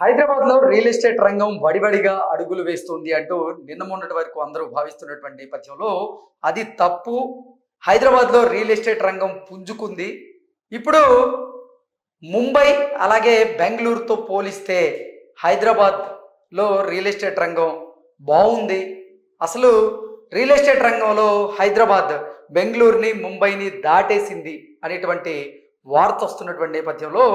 హైదరాబాద్లో real estate రంగం వడివడిగా అడుగులు వేస్తుంది అంటూ నిన్న మొన్నటి వరకు అందరూ భావిస్తున్నటువంటి నేపథ్యంలో అది తప్పు. హైదరాబాద్లో రియల్ ఎస్టేట్ రంగం పుంజుకుంది. ఇప్పుడు ముంబై అలాగే బెంగళూరుతో పోలిస్తే హైదరాబాద్లో రియల్ ఎస్టేట్ రంగం బాగుంది. అసలు రియల్ ఎస్టేట్ రంగంలో హైదరాబాద్ బెంగళూరుని ముంబైని దాటేసింది అనేటువంటి వార్త వస్తున్నటువంటి నేపథ్యంలో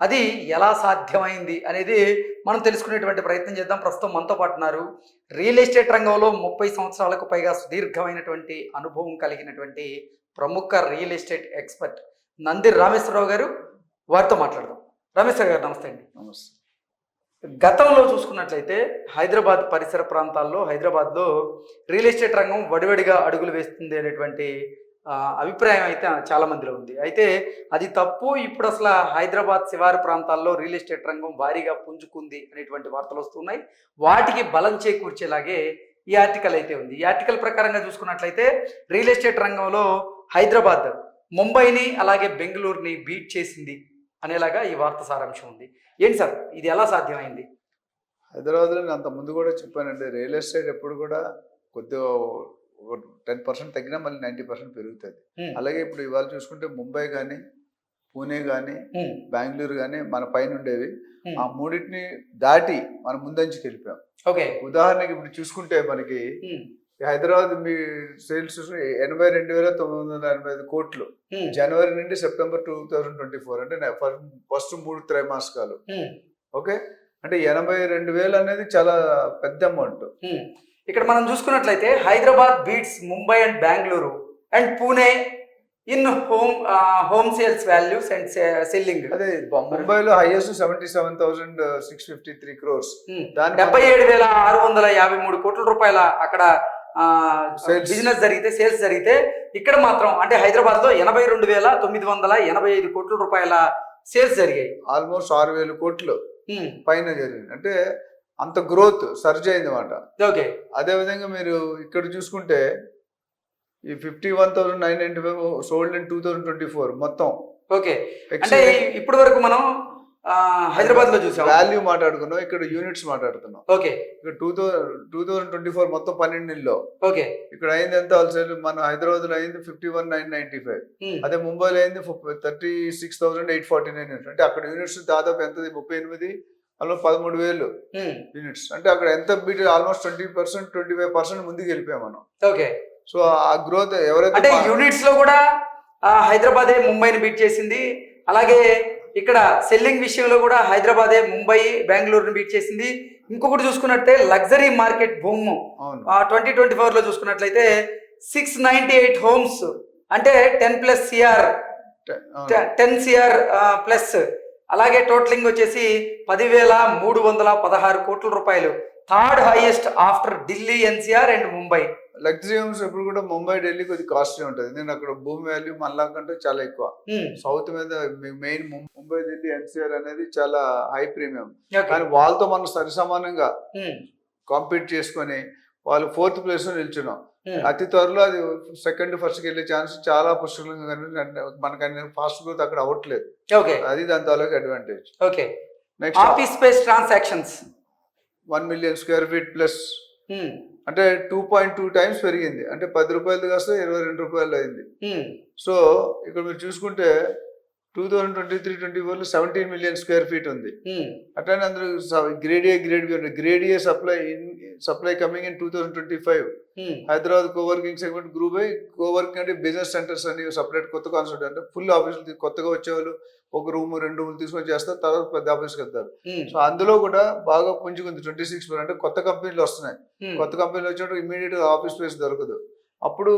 అది ఎలా సాధ్యమైంది అనేది మనం తెలుసుకునేటువంటి ప్రయత్నం చేద్దాం. ప్రస్తుతం మనతో పాటు ఉన్నారు రియల్ ఎస్టేట్ రంగంలో ముప్పై సంవత్సరాలకు పైగా సుదీర్ఘమైనటువంటి అనుభవం కలిగినటువంటి ప్రముఖ real estate expert Nandi Rameshwara Rao గారు వారితో మాట్లాడదాం. రామేశ్వర గారు నమస్తే అండి. నమస్తే. గతంలో చూసుకున్నట్లయితే హైదరాబాద్ పరిసర ప్రాంతాల్లో హైదరాబాద్లో రియల్ ఎస్టేట్ రంగం వడివడిగా అడుగులు వేస్తుంది అనేటువంటి అభిప్రాయం అయితే చాలా మందిలో ఉంది. అయితే అది తప్పు. ఇప్పుడు అసలు హైదరాబాద్ శివారు ప్రాంతాల్లో రియల్ ఎస్టేట్ రంగం భారీగా పుంజుకుంది అనేటువంటి వార్తలు వస్తున్నాయి. వాటికి బలం చేకూర్చేలాగే ఈ ఆర్టికల్ అయితే ఉంది. ఈ ఆర్టికల్ ప్రకారంగా చూసుకున్నట్లయితే రియల్ ఎస్టేట్ రంగంలో హైదరాబాద్ ముంబైని అలాగే బెంగళూరుని బీట్ చేసింది అనేలాగా ఈ వార్త సారాంశం ఉంది. ఏంటి సార్? ఇది ఎలా సాధ్యమైంది? హైదరాబాద్లో నేను అంత ముందు కూడా చెప్పానండి. రియల్ ఎస్టేట్ ఎప్పుడు కూడా కొద్దిగా టెన్ పర్సెంట్ తగ్గినా మళ్ళీ నైంటీ పర్సెంట్ పెరుగుతుంది. అలాగే ఇప్పుడు ఇవాళ చూసుకుంటే ముంబై కానీ పూణే కానీ. బెంగళూరు కానీ మన పైన ఉండేవి. ఆ మూడింటిని దాటి మనం ముందంచి వెళ్ళిపోయాం ఓకే ఉదాహరణకి ఇప్పుడు చూసుకుంటే మనకి హైదరాబాద్ మీ సేల్స్ ఎనభై రెండు వేల తొమ్మిది వందల ఎనభై ఐదు కోట్లు. జనవరి నుండి September two thousand twenty four అంటే ఫస్ట్ మూడు త్రైమాసికాలు. ఓకే అంటే ఎనభై రెండు వేలు అనేది చాలా పెద్ద అమౌంట్. ఇక్కడ మనం చూసుకున్నట్లయితే Hyderabad beats Mumbai and Bengaluru and Pune in home home sales values and selling. అదే ముంబైలో highest seventy seven thousand six fifty three crores దాని డెబ్బై ఏడు వేల ఆరు వందల యాభై మూడు కోట్ల రూపాయల అక్కడ. బిజినెస్ జరిగితే సేల్స్ జరిగితే ఇక్కడ మాత్రం అంటే హైదరాబాద్లో ఎనభై రెండు వేల తొమ్మిది వందల ఎనభై ఐదు కోట్ల రూపాయల సేల్స్ జరిగాయి. ఆల్మోస్ట్ ఆరు వేల కోట్లు. పైన జరిగింది. అంటే అంత గ్రోత్ సర్జ్ అయింది అనమాట ఓకే అదే విధంగా మీరు ఇక్కడ చూసుకుంటే ఈ fifty one thousand nine ninety five sold in two thousand twenty four మొత్తం ఓకే అంటే ఇప్పటి వరకు మనం హైదరాబాద్లో చూసాం. వాల్యూ మాట్లాడుకున్నాం ఇక్కడ యూనిట్స్ మాట్లాడుతున్నాం. ఓకే ఇక్కడ two thousand two thousand twenty four మొత్తం పన్నెండు నెలల్లో ఓకే ఇక్కడ అయింది ఎంత హోల్సేల్ మన హైదరాబాద్లో అయింది fifty one nine ninety five. అదే ముంబైలో అయింది thirty six thousand eight forty nine అంటే అక్కడ యూనిట్స్ దాదాపు ఎంత? ముప్పై ఎనిమిది అందులో పదమూడు వేలు. యూనిట్స్. అంటే అక్కడ ఎంత beat almost twenty percent twenty five percent ముందుకు వెళ్ళిపోయాం మనం. ఓకే. సో ఆ గ్రోత్ ఎవరైతే అంటే యూనిట్స్లో కూడా హైదరాబాదే ముంబైని బీట్ చేసింది. అలాగే ఇక్కడ సెల్లింగ్ విషయంలో కూడా హైదరాబాదే ముంబై బెంగళూరుని బీట్ చేసింది. ఇంకొకటి చూసుకున్నట్టే లగ్జరీ మార్కెట్ భూము ట్వంటీ ట్వంటీ ఫోర్లో చూసుకున్నట్లయితే సిక్స్ నైన్టీ ఎయిట్ హోమ్స్. అంటే ten plus CR. Ten CR plus. అలాగే టోటలింగ్ వచ్చేసి పదివేల మూడు వందల పదహారు కోట్ల రూపాయలు third highest after Delhi NCR and Mumbai luxury homes ఎప్పుడు కూడా ముంబై ఢిల్లీ కొద్దిగా కాస్ట్లీ ఉంటుంది నేను అక్కడ భూమి వాల్యూ మళ్ళా కంటే చాలా ఎక్కువ Hmm. సౌత్ మీద మెయిన్ ముంబై ఢిల్లీ ఎన్సీఆర్ అనేది చాలా హై ప్రీమియం. కానీ వాళ్ళతో మనం సరి సమానంగా Hmm. కాంపీట్ చేసుకొని వాళ్ళు ఫోర్త్ ప్లేస్లో నిల్చున్నాం. Hmm. అతి త్వరలో అది సెకండ్ ఫస్ట్కి వెళ్ళే ఛాన్స్ చాలా పుష్కలంగా కనిపిస్తుంది. మనకి ఫాస్ట్ గ్రోత్ అక్కడ అవ్వట్లేదు ఓకే. అది దాని తాలూకు advantage okay. Next office space transactions one million square feet plus అంటే టూ పాయింట్ టూ టైమ్స్ పెరిగింది. అంటే పది రూపాయలు కాస్త ఇరవై రెండు రూపాయలు అయింది. సో ఇక్కడ మీరు చూసుకుంటే two thousand twenty three twenty ఫోర్లో సెవెంటీన్ మిలియన్ స్క్వేర్ ఫీట్ ఉంది అట్లానే అందరూ grade A grade B grade A supply supply coming in two thousand twenty five Hyderabad coworking segment group అయి కోవర్కింగ్ అంటే బిజినెస్ సెంటర్స్ అని సపరేట్ కొత్త concept అంటే full ఆఫీసులు కొత్తగా వచ్చేవాళ్ళు ఒక రూమ్ రెండు రూములు తీసుకొని చేస్తారు తర్వాత పెద్ద ఆఫీస్కి వెళ్తారు. సో అందులో కూడా బాగా పుంజుకుంది ట్వంటీ సిక్స్ అంటే కొత్త కంపెనీలు వస్తున్నాయి. కొత్త కంపెనీలు వచ్చినప్పుడు ఇమీడియట్ ఆఫీస్ స్పేస్ దొరకదు. అప్పుడు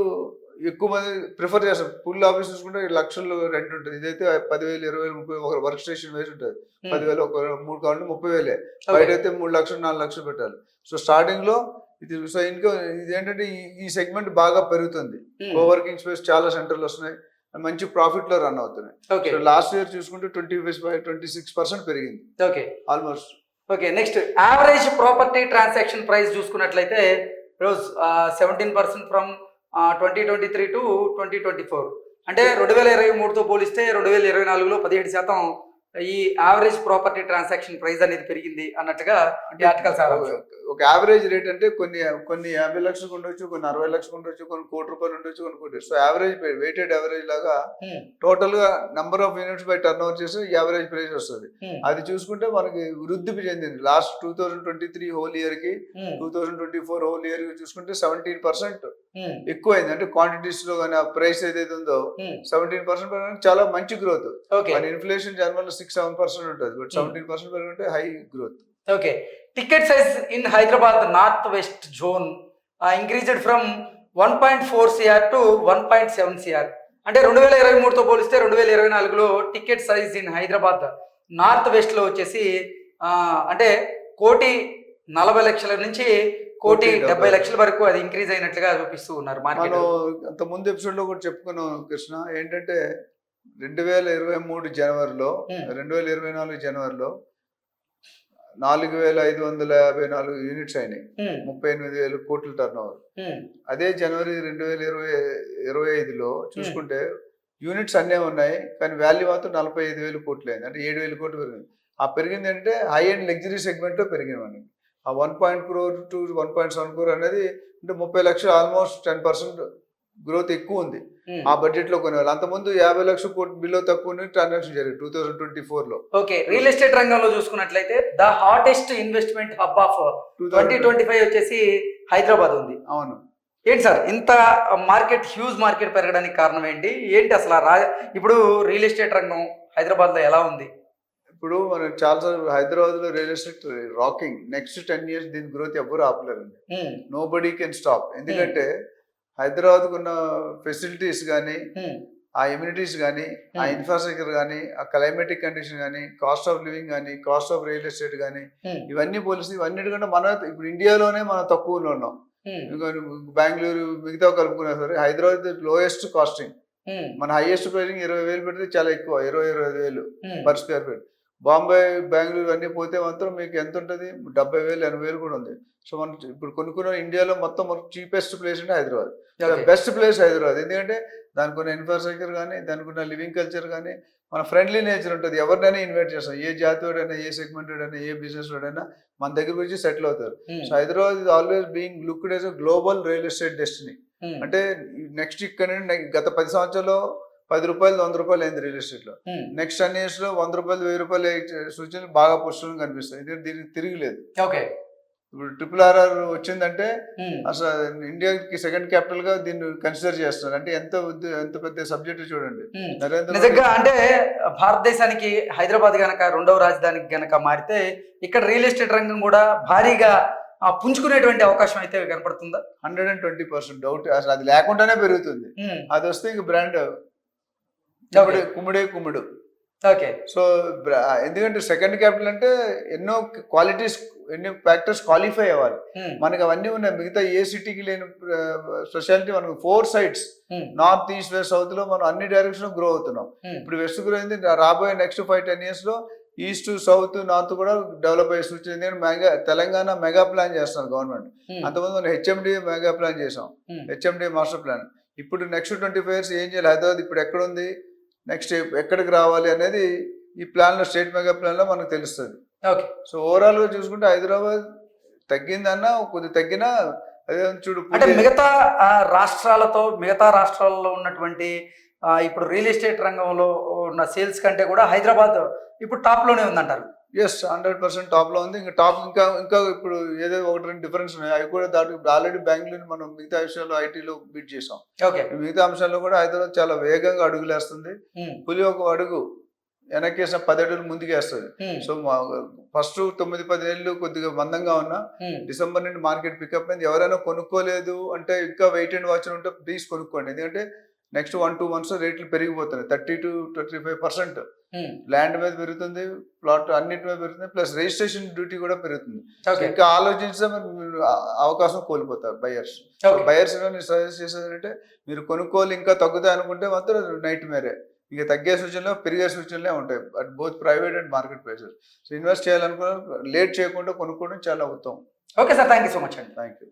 ఎక్కువ మంది ప్రిఫర్ చేస్తారు. ఫుల్ ఆఫీస్ చూసుకుంటే లక్షల్లో రెంట్ ఉంటుంది. ఇదైతే పదివేలు ఇరవై వేలు ముప్పై ఒక వర్క్ స్టేషన్ వేసి ఉంటుంది. పదివేలు ఒక మూడు కావాలంటే ముప్పై వేలే. బయట అయితే మూడు లక్షలు నాలుగు లక్షలు పెట్టాలి. సో స్టార్టింగ్లో ఇది సో ఇంకా ఇది ఏంటంటే ఈ- సెగ్మెంట్ బాగా పెరుగుతుంది. కోవర్కింగ్ స్పేస్ చాలా సెంటర్లు వస్తున్నాయి. మంచి ప్రాఫిట్లో రన్ అవుతున్నాయి. సో లాస్ట్ ఇయర్ చూసుకుంటే twenty five twenty six percent పెరిగింది. Okay almost okay next average property transaction price చూసుకున్నట్లయితే రోజు seventeen percent from twenty twenty three to twenty twenty four అంటే రెండు వేల ఇరవై మూడుతో పోలిస్తే రెండు వేల ఇరవై నాలుగులో పదిహేడు శాతం ఈ యావరేజ్ ప్రాపర్టీ ట్రాన్సాక్షన్ ప్రైస్ అనేది పెరిగింది అన్నట్టుగా ఈ ఒక యావరేజ్ రేట్ అంటే కొన్ని కొన్ని యాభై లక్షలకు ఉండొచ్చు కొన్ని అరవై లక్షలకు ఉండొచ్చు కొన్ని కోటి రూపాయలు ఉండొచ్చు కొన్ని కోటి సో యావరేజ్ వెయిటెడ్ యావరేజ్ లాగా Hmm. టోటల్గా number of units by turnover చేసి యావరేజ్ ప్రైస్ వస్తుంది Hmm. అది చూసుకుంటే మనకి వృద్ధి చెందింది last two thousand twenty three whole ఇయర్కి Hmm. Two thousand twenty four whole ఇయర్కి చూసుకుంటే సెవెంటీన్ పర్సెంట్ Hmm. ఎక్కువైంది అంటే క్వాంటిటీస్లో కానీ ఆ ప్రైస్ ఏదైతే ఉందో. సెవెంటీన్ పర్సెంట్ చాలా మంచి growth inflation general six seven percent ఉంటుంది. But. Seventeen percent పెరుగుంటే high growth okay ticket size in Hyderabad north west zone increased from one point four CR to one point seven CR అంటే రెండు వేల ఇరవై మూడుతో పోలిస్తే రెండు వేల ఇరవై నాలుగులో ticket size in Hyderabad north వెస్ట్లో వచ్చేసి అంటే కోటి నలభై లక్షల నుంచి కోటి డెబ్బై లక్షల వరకు అది ఇంక్రీజ్ అయినట్లుగా చూపిస్తూ ఉన్నారు మనం అంత ముందు ఎపిసోడ్లో కూడా చెప్పుకున్నాం కృష్ణ ఏంటంటే రెండు వేల ఇరవై మూడు జనవరిలో Hmm. రెండు వేల ఇరవై నాలుగు జనవరిలో నాలుగు వేల ఐదు వందల యాభై నాలుగు యూనిట్స్ అయినాయి. ముప్పై ఎనిమిది వేల కోట్ల టర్న్ ఓవర్ అదే జనవరి రెండు వేల ఇరవై ఇరవై ఐదులో చూసుకుంటే యూనిట్స్ అన్నీ ఉన్నాయి కానీ వాల్యూ మాత్రం నలభై ఐదు వేలు కోట్లు అయింది అంటే ఏడు వేల కోట్లు పెరిగింది. ఆ పెరిగింది అంటే హై అండ్ లగ్జరీ సెగ్మెంట్లో పెరిగింది మనకి ఆ one point crore to one point seven crore అనేది అంటే ముప్పై లక్షలు ఆల్మోస్ట్ టెన్ పర్సెంట్ గ్రోత్ ఎక్కువ ఉంది. ఆ బడ్జెట్లో కొనేవాళ్ళు. అంతకుముందు యాభై లక్షల కోటి బిలో తక్కువ ట్రాన్సాక్షన్ జరిగింది టూ థౌసండ్ ట్వంటీ ఫోర్లో. ఓకే రియల్ ఎస్టేట్ రంగంలో చూసుకున్నట్లయితే the hottest investment hub of twenty twenty five వచ్చేసి హైదరాబాద్ ఉంది. అవును. ఏంటి సార్ ఇంత మార్కెట్ హ్యూజ్ మార్కెట్ పెరగడానికి కారణం ఏంటి? ఏంటి అసలు ఇప్పుడు రియల్ ఎస్టేట్ రంగం హైదరాబాద్లో ఎలా ఉంది? ఇప్పుడు మనం చాలా హైదరాబాద్లో real estate rocking. Next ten years దీని గ్రోత్ ఎవ్వరు ఆపలేరు. Um, nobody can stop ఎందుకంటే హైదరాబాద్ ఉన్న ఫెసిలిటీస్ కానీ ఆ ఇమ్యూనిటీస్ కానీ ఆ. ఇన్ఫ్రాస్ట్రక్చర్ కానీ ఆ క్లైమేటిక్ కండిషన్ కానీ కాస్ట్ ఆఫ్ లివింగ్ కానీ కాస్ట్ ఆఫ్ రియల్ ఎస్టేట్ కానీ ఇవన్నీ పోలిసి ఇవన్నిటికంటే మన ఇప్పుడు ఇండియాలోనే మనం తక్కువలో ఉన్నాం. బెంగళూరు మిగతా కలుపుకున్నా సరే హైదరాబాద్ లోయెస్ట్ కాస్టింగ్ మన హైయెస్ట్ ప్రైసింగ్ ఇరవై వేలు పెడితే చాలా ఎక్కువ ఇరవై ఇరవై ఐదు వేలు per square feet Bombay Bengaluru అన్నీ పోతే మాత్రం మీకు ఎంత ఉంటుంది? డెబ్బై వేలు ఎనభై వేలు కూడా ఉంది. సో మనం ఇప్పుడు కొన్ని కొన్ని ఇండియాలో మొత్తం చీపెస్ట్ ప్లేస్ అంటే హైదరాబాద్. Best place Hyderabad. ఎందుకంటే దానికి ఉన్న ఇన్ఫ్రాస్ట్రక్చర్ కానీ దానికి ఉన్న లివింగ్ కల్చర్ కానీ మన ఫ్రెండ్లీ నేచర్ ఉంటుంది. ఎవరినైనా ఇన్వైట్ చేస్తాం. ఏ జాతివాడైనా ఏ సెగ్మెంటెడ్ అయినా ఏ బిజినెస్ వాడైనా మన దగ్గరకు వచ్చి సెటిల్ అవుతారు. So Hyderabad is always being looked as a global real estate destiny అంటే నెక్స్ట్ ఇక్కడ గత పది సంవత్సరాల్లో పది రూపాయలు వంద రూపాయలు అయింది రియల్ ఎస్టేట్లో. నెక్స్ట్ టెన్ ఇయర్స్లో వంద రూపాయలు వెయ్యి రూపాయలు సూచనలు బాగా పుష్కలంగా కనిపిస్తాయి. ఎందుకంటే దీనికి తిరిగిలేదు. ఓకే ఇప్పుడు ట్రిపుల్ ఆర్ఆర్ వచ్చిందంటే ఉమ్, అసలు ఇండియాకి సెకండ్ క్యాపిటల్గా దీన్ని కన్సిడర్ చేస్తున్నారు. అంటే ఎంత ఎంత పెద్ద సబ్జెక్ట్ చూడండి. నరేంద్ర నిజంగా అంటే భారతదేశానికి హైదరాబాద్ గనక రెండవ రాజధానికి గనక మారితే ఇక్కడ రియల్ ఎస్టేట్ రంగం కూడా భారీగా పుంజుకునేటువంటి అవకాశం అయితే కనపడుతుందా? Hundred and twenty percent doubt అసలు అది లేకుండానే పెరుగుతుంది. ఉమ్, అది వస్తే ఇంక బ్రాండ్ ఓకే కుమ్ముడే కుమ్ముడు ఓకే సో ఎందుకంటే సెకండ్ క్యాపిటల్ అంటే ఎన్నో క్వాలిటీస్ ఎన్నో ఫ్యాక్టర్స్ క్వాలిఫై అవ్వాలి. ఉమ్, మనకి అవన్నీ ఉన్నాయి. మిగతా ఏ సిటీకి లేని స్పెషాలిటీ మనకు four sides north east west సౌత్లో మనం అన్ని డైరెక్షన్ గ్రో అవుతున్నాం. ఉమ్, ఇప్పుడు వెస్ట్ గ్రో అయింది రాబోయే నెక్స్ట్ ఫైవ్ టెన్ ఇయర్స్లో ఈస్ట్ సౌత్ నార్త్ కూడా డెవలప్ అయ్యే సూచన ఎందుకంటే మెగా తెలంగాణ మెగా ప్లాన్ చేస్తున్నారు గవర్నమెంట్ అంతకుముందు మనం హెచ్ఎండి మెగా ప్లాన్ చేసాం. హెచ్ఎండి మాస్టర్ ప్లాన్ ఇప్పుడు నెక్స్ట్ ట్వంటీ ఫైవ్ ఇయర్స్ ఏం చేయాలి? హైదరాబాద్ ఇప్పుడు ఎక్కడ ఉంది? నెక్స్ట్ ఎక్కడికి రావాలి అనేది ఈ ప్లాన్లో స్టేట్ మెగా ప్లాన్లో మనకు తెలుస్తుంది. ఓకే. సో ఓవరాల్గా చూసుకుంటే హైదరాబాద్ తగ్గిందన్నా కొద్ది తగ్గినా అదే చూడు అంటే మిగతా రాష్ట్రాలతో మిగతా రాష్ట్రాల్లో ఉన్నటువంటి ఇప్పుడు రియల్ ఎస్టేట్ రంగంలో ఉన్న సేల్స్ కంటే కూడా హైదరాబాద్ ఇప్పుడు టాప్లోనే ఉందంటారు. ఎస్ హండ్రెడ్ పర్సెంట్ టాప్లో ఉంది. ఇంకా టాప్ ఇంకా ఇంకా ఇప్పుడు ఏదో ఒకటి రెండు డిఫరెన్స్ ఉన్నాయి. అవి కూడా దాటి ఇప్పుడు ఆల్రెడీ బెంగళూరు మనం మిగతా విషయాల్లో ఐటీలో బీట్ చేసాం ఓకే మిగతా అంశాల్లో కూడా హైదరాబాద్ చాలా వేగంగా అడుగులేస్తుంది. ఉమ్, పులి ఒక అడుగు వెనక్కేసిన పది అడుగులు ముందుకేస్తుంది సో ఫస్ట్ తొమ్మిది పది నెలలు కొద్దిగా మందంగా ఉన్నా డిసెంబర్ నుండి మార్కెట్ పికప్ అయింది. ఎవరైనా కొనుక్కోలేదు అంటే ఇంకా వెయిట్ అండ్ వాచ్ ఉంటే ప్లీజ్ కొనుక్కోండి. ఎందుకంటే నెక్స్ట్ వన్ టూ మంత్స్ రేట్లు పెరిగిపోతున్నాయి. Thirty to thirty five percent. Land మీద పెరుగుతుంది ప్లాట్ అన్నిటి మీద పెరుగుతుంది ప్లస్ రిజిస్ట్రేషన్ డ్యూటీ కూడా పెరుగుతుంది. ఇంకా ఆలోచించే మీరు ఆ- అవకాశం కోల్పోతారు బయర్స్. బయర్స్ నేను సజెస్ట్ చేసేది అంటే మీరు కొనుక్కోవాలి ఇంకా తగ్గుతాయి అనుకుంటే మాత్రం నైట్ మేరే. ఇక తగ్గే సూచనలు పెరిగే సూచనలే ఉంటాయి. At both private and market prices so invest చేయాలనుకున్న లేట్ చేయకుండా కొనుక్కోవడం చాలా ఉత్తమం. Okay sir thank you so much అండి. Thank you